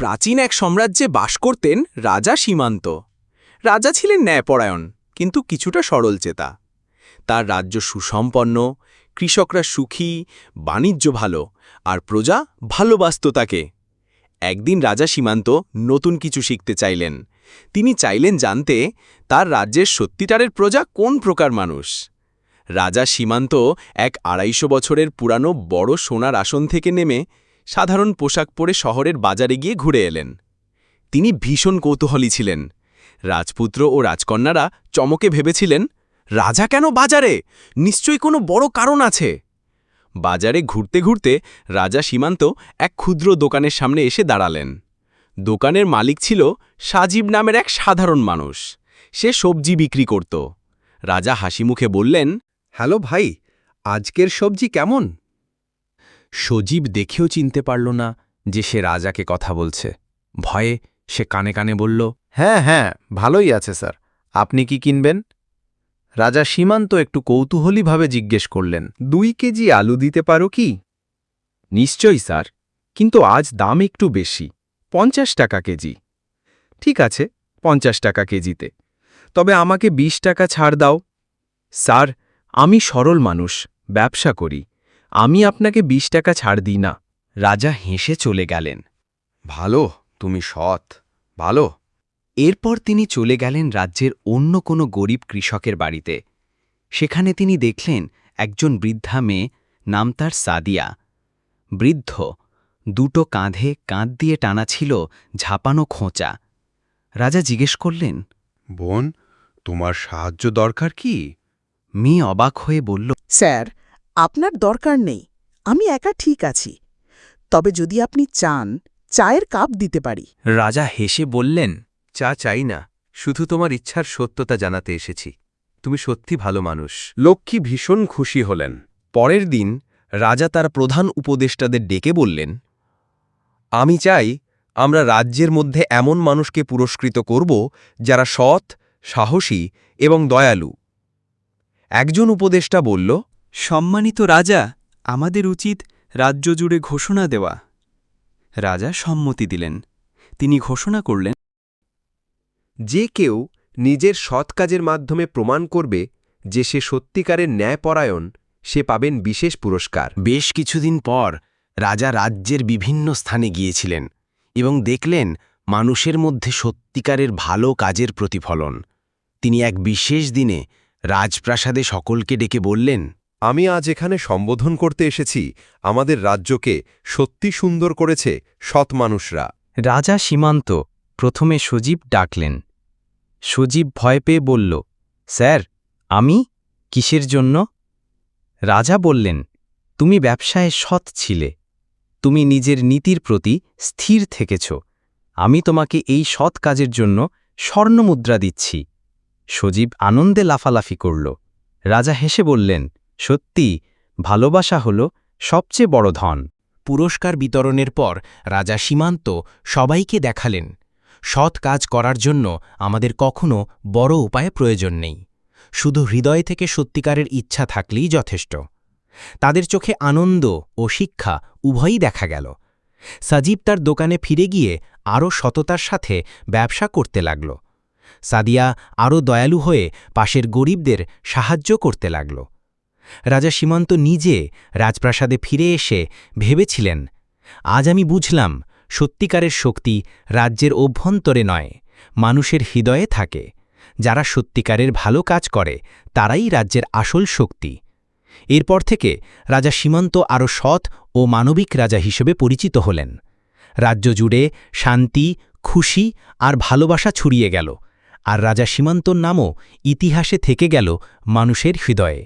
প্রাচীন এক সাম্রাজ্যে বাস করতেন রাজা সীমান্ত। রাজা ছিলেন ন্যায়পরায়ণ, কিন্তু কিছুটা সরল চেতা তার রাজ্য সুসম্পন্ন, কৃষকরা সুখী, বাণিজ্য ভালো, আর প্রজা ভালোবাসত তাকে। একদিন রাজা সীমান্ত নতুন কিছু শিখতে চাইলেন। তিনি চাইলেন জানতে তার রাজ্যের সত্যিটারের প্রজা কোন প্রকার মানুষ। রাজা সীমান্ত এক আড়াইশো বছরের পুরানো বড় সোনার আসন থেকে নেমে সাধারণ পোশাক পরে শহরের বাজারে গিয়ে ঘুরে এলেন। তিনি ভীষণ কৌতূহলী ছিলেন। রাজপুত্র ও রাজকন্যারা চমকে ভেবেছিলেন, রাজা কেন বাজারে? নিশ্চয়ই কোনো বড় কারণ আছে। বাজারে ঘুরতে ঘুরতে রাজা সীমান্ত এক ক্ষুদ্র দোকানের সামনে এসে দাঁড়ালেন। দোকানের মালিক ছিল সাজীব নামের এক সাধারণ মানুষ। সে সবজি বিক্রি করত। রাজা হাসিমুখে বললেন, হ্যালো ভাই, আজকের সবজি কেমন? সজীব দেখেও চিনতে পারল না যে সে রাজাকে কথা বলছে। ভয়ে সে কানে কানে বলল হ্যাঁ হ্যাঁ ভালোই আছে, স্যার। আপনি কি কিনবেন? রাজা সীমান্ত একটু কৌতূহলীভাবে জিজ্ঞেস করলেন, দুই কেজি আলু দিতে পারো কি? নিশ্চয়ই, স্যার, কিন্তু আজ দাম একটু বেশি, পঞ্চাশ টাকা কেজি। ঠিক আছে, পঞ্চাশ টাকা কেজিতে। তবে আমাকে ২০ টাকা ছাড় দাও। স্যার, আমি সরল মানুষ, ব্যবসা করি। আমি আপনাকে ২০ টাকা ছাড় দিই না। রাজা হেসে চলে গেলেন। ভালো তুমি সৎ ভালো। এরপর তিনি চলে গেলেন রাজ্যের অন্য কোনো গরিব কৃষকের বাড়িতে। সেখানে তিনি দেখলেন একজন বৃদ্ধা মেয়ে নাম তার সাদিয়া। বৃদ্ধ দুটো কাঁধে কাঁধ দিয়ে টানা ছিল ঝাপানো খোঁচা। রাজা জিজ্ঞেস করলেন বোন তোমার সাহায্য দরকার কি? মেয়ে অবাক হয়ে বলল স্যার আপনার দরকার নেই আমি একা ঠিক আছি। তবে যদি আপনি চান চায়ের কাপ দিতে পারি। রাজা হেসে বললেন চা চাই না শুধু তোমার ইচ্ছার সত্যতা জানাতে এসেছি। তুমি সত্যি ভালো মানুষ। লক্ষ্মী ভীষণ খুশি হলেন। পরের দিন রাজা তার প্রধান উপদেষ্টাদের ডেকে বললেন আমি চাই আমরা রাজ্যের মধ্যে এমন মানুষকে পুরস্কৃত করব যারা সৎ সাহসী এবং দয়ালু। একজন উপদেষ্টা বলল সম্মানিত রাজা, আমাদের উচিত রাজ্য জুড়ে ঘোষণা দেওয়া। রাজা সম্মতি দিলেন। তিনি ঘোষণা করলেন, যে কেউ নিজের সৎ কাজের মাধ্যমে প্রমাণ করবে যে সে সত্যিকারের ন্যায়পরায়ণ, সে পাবেন বিশেষ পুরস্কার। বেশ কিছুদিন পর রাজা রাজ্যের বিভিন্ন স্থানে গিয়েছিলেন এবং দেখলেন মানুষের মধ্যে সত্যিকারের ভালো কাজের প্রতিফলন। তিনি এক বিশেষ দিনে রাজপ্রাসাদে সকলকে ডেকে বললেন আমি আজ এখানে সম্বোধন করতে এসেছি আমাদের রাজ্যকে সত্যি সুন্দর করেছে সৎ মানুষরা। রাজা সীমান্ত প্রথমে সজীব ডাকলেন। সজীব ভয় পেয়ে বলল, স্যার, আমি? কিসের জন্য? রাজা বললেন, তুমি ব্যবসায় সৎ ছিলে। তুমি নিজের নীতির প্রতি স্থির থেকেছ। আমি তোমাকে এই সৎ কাজের জন্য স্বর্ণমুদ্রা দিচ্ছি। সজীব আনন্দে লাফালাফি করল। রাজা হেসে বললেন সত্যি, ভালোবাসা হল সবচেয়ে বড় ধন। পুরস্কার বিতরণের পর রাজা সীমান্ত সবাইকে দেখালেন। সৎ কাজ করার জন্য আমাদের কখনো বড় উপায়ে প্রয়োজন নেই। শুধু হৃদয় থেকে সত্যিকারের ইচ্ছা থাকলেই যথেষ্ট। তাদের চোখে আনন্দ ও শিক্ষা উভয়ই দেখা গেল। সাজিব তার দোকানে ফিরে গিয়ে আরও সততার সাথে ব্যবসা করতে লাগল। সাদিয়া আরও দয়ালু হয়ে পাশের গরিবদের সাহায্য করতে লাগল। রাজা সীমান্ত নিজে রাজপ্রাসাদে ফিরে এসে ভেবেছিলেন, আজ আমি বুঝলাম, সত্যিকারের শক্তি রাজ্যের অভ্যন্তরে নয়, মানুষের হৃদয়ে থাকে। যারা সত্যিকারের ভালো কাজ করে, তারাই রাজ্যের আসল শক্তি। এরপর থেকে রাজা সীমান্ত আরও সৎ ও মানবিক রাজা হিসেবে পরিচিত হলেন। রাজ্য জুড়ে শান্তি, খুশি আর ভালোবাসা ছড়িয়ে গেল, আর রাজা সীমান্তর নামও ইতিহাসে থেকে গেল মানুষের হৃদয়ে।